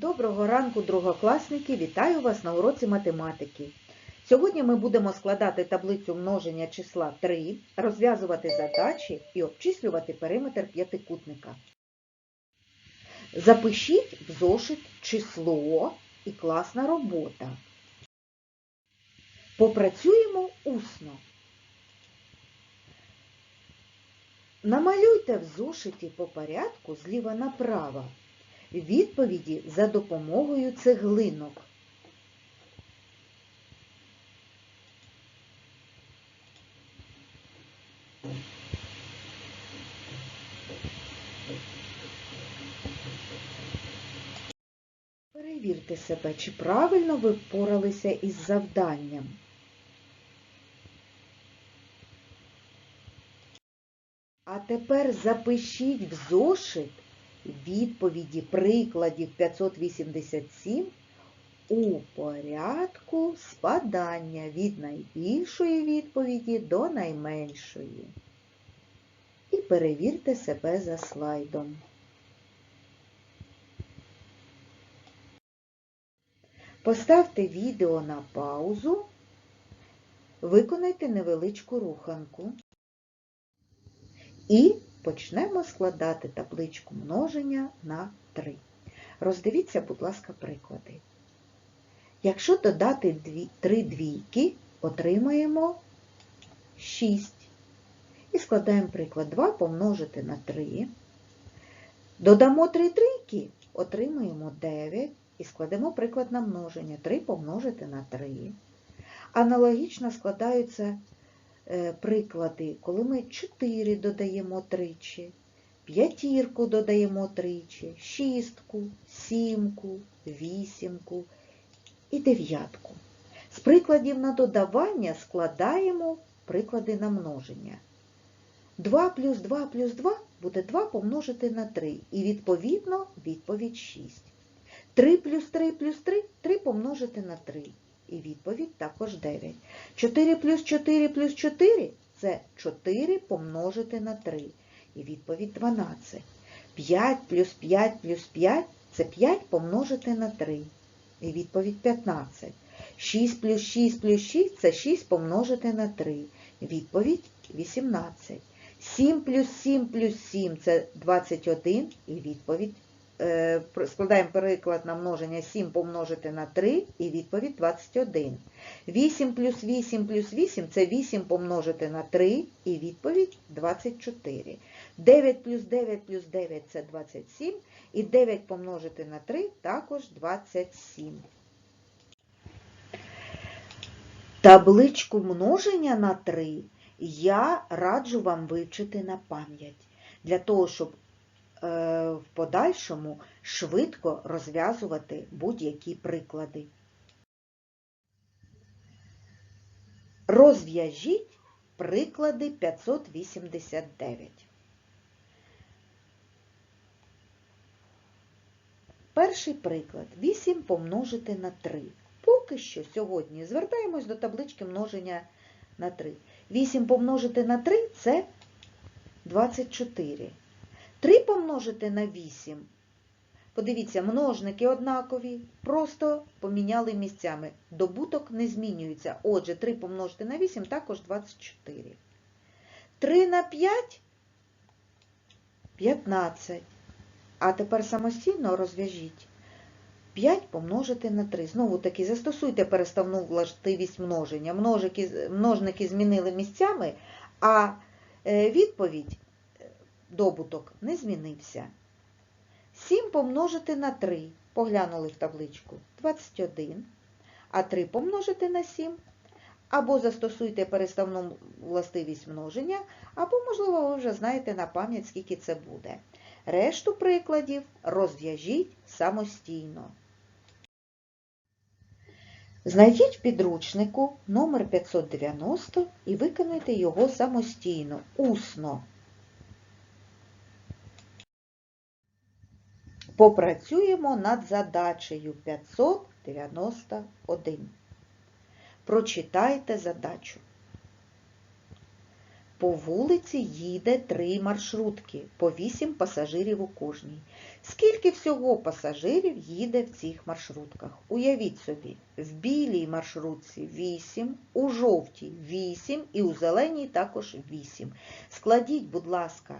Доброго ранку, другокласники! Вітаю вас на уроці математики. Сьогодні ми будемо складати таблицю множення числа 3, розв'язувати задачі і обчислювати периметр п'ятикутника. Запишіть в зошит число і класна робота. Попрацюємо усно. Намалюйте в зошиті по порядку зліва направо відповіді за допомогою цеглинок. Перевірте себе, чи правильно ви впоралися із завданням. А тепер запишіть в зошит відповіді прикладів 587 у порядку спадання від найбільшої відповіді до найменшої. І перевірте себе за слайдом. Поставте відео на паузу, виконайте невеличку руханку. І почнемо складати табличку множення на 3. Роздивіться, будь ласка, приклади. Якщо додати 3 двійки, отримаємо 6. І складаємо приклад 2 помножити на 3. Додамо 3 трійки, отримаємо 9. І складемо приклад на множення. 3 помножити на 3. Аналогічно складаються приклади, коли ми 4 додаємо тричі, п'ятірку додаємо тричі, шістку, сімку, вісімку і дев'ятку. З прикладів на додавання складаємо приклади на множення. 2 плюс 2 плюс 2 буде 2 помножити на 3. І відповідно відповідь 6. 3 плюс 3 плюс 3 3 помножити на 3. І відповідь також 9. 4 плюс 4 плюс 4 це 4 помножити на 3. І відповідь 12. 5 плюс 5 плюс 5 це 5 помножити на 3. І відповідь 15. 6 плюс 6 плюс 6 це 6 помножити на 3. Відповідь 18. 7 плюс 7 плюс 7 це 21. І відповідь складаємо переклад на множення 7 помножити на 3 і відповідь 21. 8 плюс 8 плюс 8 це 8 помножити на 3 і відповідь 24. 9 плюс 9 плюс 9 це 27 і 9 помножити на 3 також 27. Табличку множення на 3 я раджу вам вивчити на пам'ять, для того, щоб Е, в подальшому швидко розв'язувати будь-які приклади. Розв'яжіть приклади 589. Перший приклад 8 помножити на 3. Поки що сьогодні звертаємось до таблички множення на 3. 8 помножити на 3 це 24. 3 помножити на 8. Подивіться, множники однакові, просто поміняли місцями. Добуток не змінюється. Отже, 3 помножити на 8 також 24. 3 на 5 15. А тепер самостійно розв'яжіть. 5 помножити на 3. Знову таки, застосуйте переставну властивість множення. Множники, множники змінили місцями, а е, відповідь добуток не змінився. 7 помножити на 3. Поглянули в табличку 21. А 3 помножити на 7. Або застосуйте переставну властивість множення, або, можливо, ви вже знаєте на пам'ять, скільки це буде. Решту прикладів розв'яжіть самостійно. Знайдіть в підручнику номер 590 і виконуйте його самостійно, усно. Попрацюємо над задачею 591. Прочитайте задачу. По вулиці їде три маршрутки, по вісім пасажирів у кожній. Скільки всього пасажирів їде в цих маршрутках? Уявіть собі, в білій маршрутці 8, у жовтій 8 і у зеленій також 8. Складіть, будь ласка,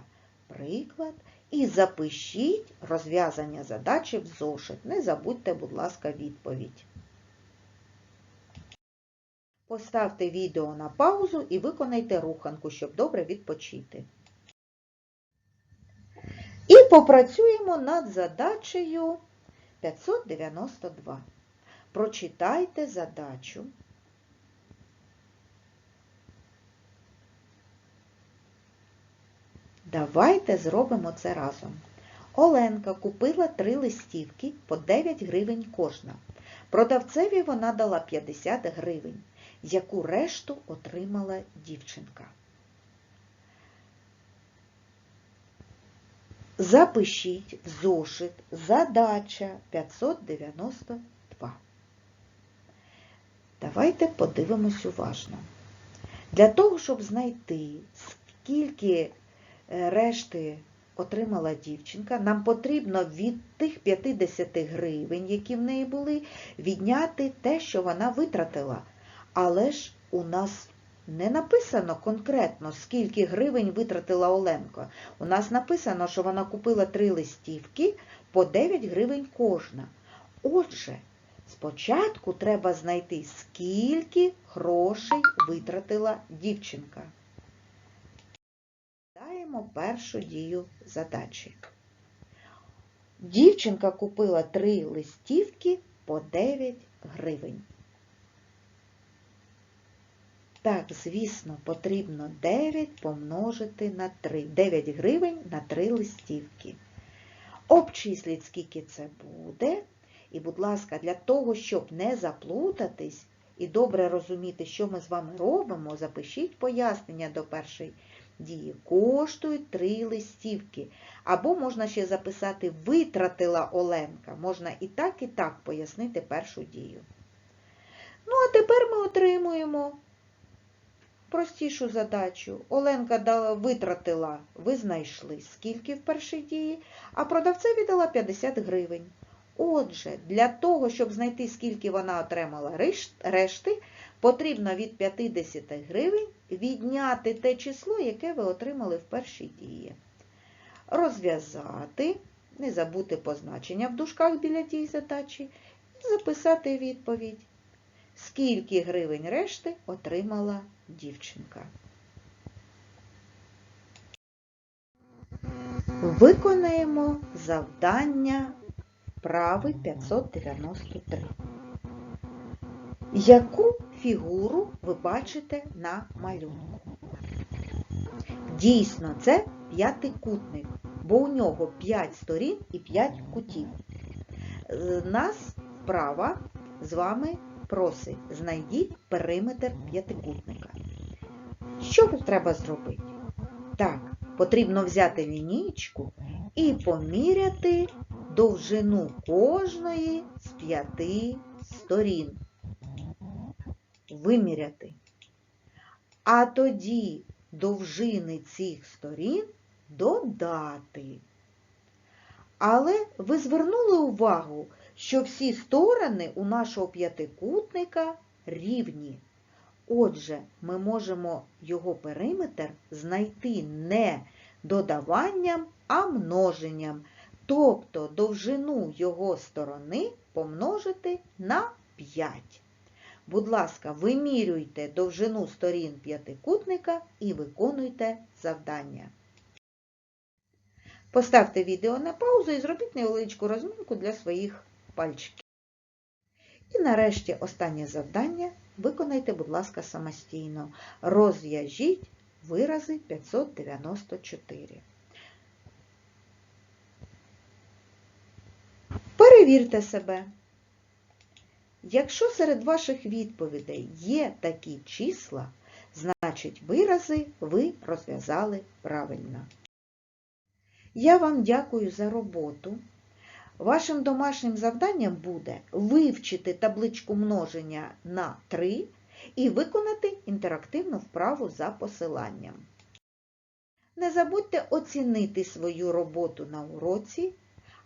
приклад і запишіть розв'язання задачі в зошит. Не забудьте, будь ласка, відповідь. Поставте відео на паузу і виконайте руханку, щоб добре відпочити. І попрацюємо над задачею 592. Прочитайте задачу. Давайте зробимо це разом. Оленка купила три листівки по 9 гривень кожна. Продавцеві вона дала 50 гривень, яку решту отримала дівчинка. Запишіть в зошит задача 592. Давайте подивимось уважно. Для того, щоб знайти, скільки решти отримала дівчинка, нам потрібно від тих 50 гривень, які в неї були, відняти те, що вона витратила. Але ж у нас не написано конкретно, скільки гривень витратила Оленко. У нас написано, що вона купила три листівки по 9 гривень кожна. Отже, спочатку треба знайти, скільки грошей витратила дівчинка. Даємо першу дію задачі. Дівчинка купила три листівки по 9 гривень. Так, звісно, потрібно 9 помножити на 3. 9 гривень на 3 листівки. Обчисліть, скільки це буде. І, будь ласка, для того, щоб не заплутатись і добре розуміти, що ми з вами робимо, запишіть пояснення до першої дії. Коштують 3 листівки. Або можна ще записати витратила Оленка. Можна і так, і так пояснити першу дію. Ну, а тепер ми отримуємо простішу задачу. Оленка дала, витратила, ви знайшли, скільки в першій дії, а продавцеві дала 50 гривень. Отже, для того, щоб знайти, скільки вона отримала решти, потрібно від 50 гривень відняти те число, яке ви отримали в першій дії. Розв'язати, не забути позначення в дужках біля тієї задачі, і записати відповідь. Скільки гривень решти отримала дівчинка. Виконаємо завдання вправи 593. Яку фігуру ви бачите на малюнку? Дійсно, це п'ятикутник, бо у нього 5 сторін і 5 кутів. Нас вправа з вами просить, знайдіть периметр п'ятикутника. Що треба зробити? Так, потрібно взяти лінійку і поміряти довжину кожної з п'яти сторін. Виміряти. А тоді довжини цих сторін додати. Але ви звернули увагу, що всі сторони у нашого п'ятикутника рівні. Отже, ми можемо його периметр знайти не додаванням, а множенням, тобто довжину його сторони помножити на 5. Будь ласка, вимірюйте довжину сторін п'ятикутника і виконуйте завдання. Поставте відео на паузу і зробіть невеличку розминку для своїх пальчиків. І нарешті останнє завдання виконайте, будь ласка, самостійно. Розв'яжіть вирази 594. Перевірте себе. Якщо серед ваших відповідей є такі числа, значить вирази ви розв'язали правильно. Я вам дякую за роботу. Вашим домашнім завданням буде вивчити табличку множення на 3 і виконати інтерактивну вправу за посиланням. Не забудьте оцінити свою роботу на уроці,